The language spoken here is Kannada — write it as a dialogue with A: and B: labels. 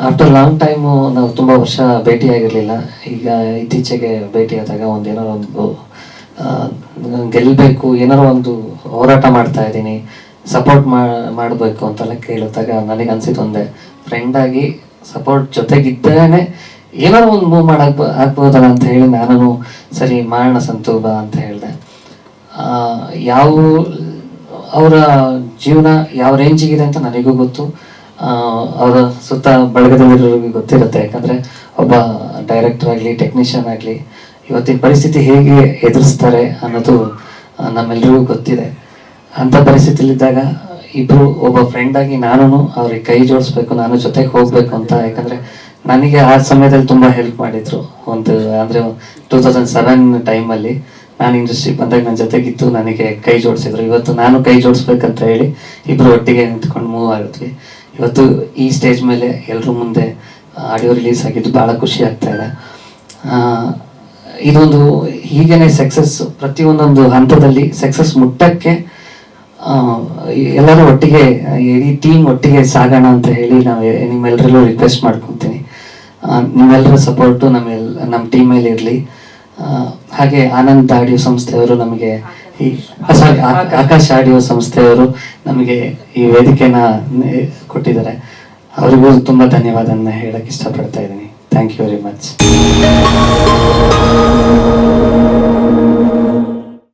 A: ಆಫ್ಟರ್ ಲಾಂಗ್ ಟೈಮು ನಾವು ತುಂಬ ವರ್ಷ ಭೇಟಿಯಾಗಿರಲಿಲ್ಲ. ಈಗ ಇತ್ತೀಚೆಗೆ ಭೇಟಿಯಾದಾಗ ಒಂದು ಏನೋ ಒಂದು ಗೆಲ್ಲಬೇಕು ಏನಾರೋ ಒಂದು ಹೋರಾಟ ಮಾಡ್ತಾ ಇದ್ದೀನಿ ಸಪೋರ್ಟ್ ಮಾಡಬೇಕು ಅಂತೆಲ್ಲ ಕೇಳಿದಾಗ ನನಗೆ ಅನಿಸಿತು ಒಂದೇ ಫ್ರೆಂಡ್ ಆಗಿ ಸಪೋರ್ಟ್ ಜೊತೆಗಿದ್ದೇನೆ ಏನಾರೋ ಒಂದು ಮೂವ್ ಮಾಡಕ್ ಆಗ್ಬೋದಲ್ಲ ಅಂತ ಹೇಳಿ ನಾನು ಸರಿ ಮಾಡೋಣ ಸಂತೂಬ ಅಂತ ಹೇಳಿದೆ. ಯಾವ, ಅವರ ಜೀವನ ಯಾವ ರೇಂಜಿಗಿದೆ ಅಂತ ನನಗೂ ಗೊತ್ತು. ಅವರ ಸುತ್ತ ಬಳಗದಲ್ಲಿರೋರಿಗೆ ಗೊತ್ತಿರುತ್ತೆ. ಯಾಕಂದ್ರೆ ಒಬ್ಬ ಡೈರೆಕ್ಟರ್ ಆಗಲಿ ಟೆಕ್ನಿಷಿಯನ್ ಆಗಲಿ ಇವತ್ತಿನ ಪರಿಸ್ಥಿತಿ ಹೇಗೆ ಎದುರಿಸ್ತಾರೆ ಅನ್ನೋದು ನಮ್ಮೆಲ್ಲರಿಗೂ ಗೊತ್ತಿದೆ. ಅಂಥ ಪರಿಸ್ಥಿತಿಲಿದ್ದಾಗ ಇಬ್ರು ಒಬ್ಬ ಫ್ರೆಂಡ್ ಆಗಿ ನಾನು ಅವ್ರಿಗೆ ಕೈ ಜೋಡಿಸ್ಬೇಕು, ನಾನು ಜೊತೆಗೆ ಹೋಗ್ಬೇಕು ಅಂತ. ಯಾಕಂದ್ರೆ ನನಗೆ ಆ ಸಮಯದಲ್ಲಿ ತುಂಬಾ ಹೆಲ್ಪ್ ಮಾಡಿದ್ರು. ಒಂದು, ಅಂದ್ರೆ ಟೂ ತೌಸಂಡ್ ಸೆವೆನ್ ಟೈಮಲ್ಲಿ ನಾನು ಇಂಡಸ್ಟ್ರಿಗೆ ಬಂದಾಗ ನನ್ನ ಜೊತೆಗಿತ್ತು ನನಗೆ ಕೈ ಜೋಡಿಸಿದ್ರು. ಇವತ್ತು ನಾನು ಕೈ ಜೋಡಿಸ್ಬೇಕಂತ ಹೇಳಿ ಇಬ್ಬರು ಒಟ್ಟಿಗೆ ನಿಂತ್ಕೊಂಡು ಮೂವ್ ಆಗಿದ್ವಿ. ಇವತ್ತು ಈ ಸ್ಟೇಜ್ ಮೇಲೆ ಎಲ್ಲರೂ ಮುಂದೆ ಆಡಿಯೋ ರಿಲೀಸ್ ಆಗಿದ್ದು ಭಾಳ ಖುಷಿ ಆಗ್ತಾ ಇದೆ. ಇದೊಂದು ಹೀಗೇನೆ ಸಕ್ಸಸ್ ಪ್ರತಿಯೊಂದೊಂದು ಹಂತದಲ್ಲಿ ಸಕ್ಸಸ್ ಮುಟ್ಟಕ್ಕೆ ಎಲ್ಲರೂ ಒಟ್ಟಿಗೆ, ಇಡೀ ಟೀಮ್ ಒಟ್ಟಿಗೆ ಸಾಗೋಣ ಅಂತ ಹೇಳಿ ನಾವು ನಿಮ್ಮೆಲ್ಲರಲ್ಲೂ ರಿಕ್ವೆಸ್ಟ್ ಮಾಡ್ಕೊತೀನಿ. ನಿಮ್ಮೆಲ್ಲರ ಸಪೋರ್ಟು ನಮ್ಮೆಲ್ ನಮ್ಮ ಟೀಮ್ ಮೇಲೆ ಇರಲಿ ಹಾಗೆ ಆನಂದ್ ಆಡಿಯೋ ಸಂಸ್ಥೆಯವರು ನಮಗೆ ಈ ಸಾರಿ ಆಕಾಶ್ ಆಡಿಯೋ ಸಂಸ್ಥೆಯವರು ನಮಗೆ ಈ ವೇದಿಕೆನ ಕೊಟ್ಟಿದ್ದಾರೆ. ಅವರಿಗೂ ತುಂಬಾ ಧನ್ಯವಾದನ ಹೇಳಕ್ ಇಷ್ಟಪಡ್ತಾ ಇದ್ದೀನಿ. Thank you very much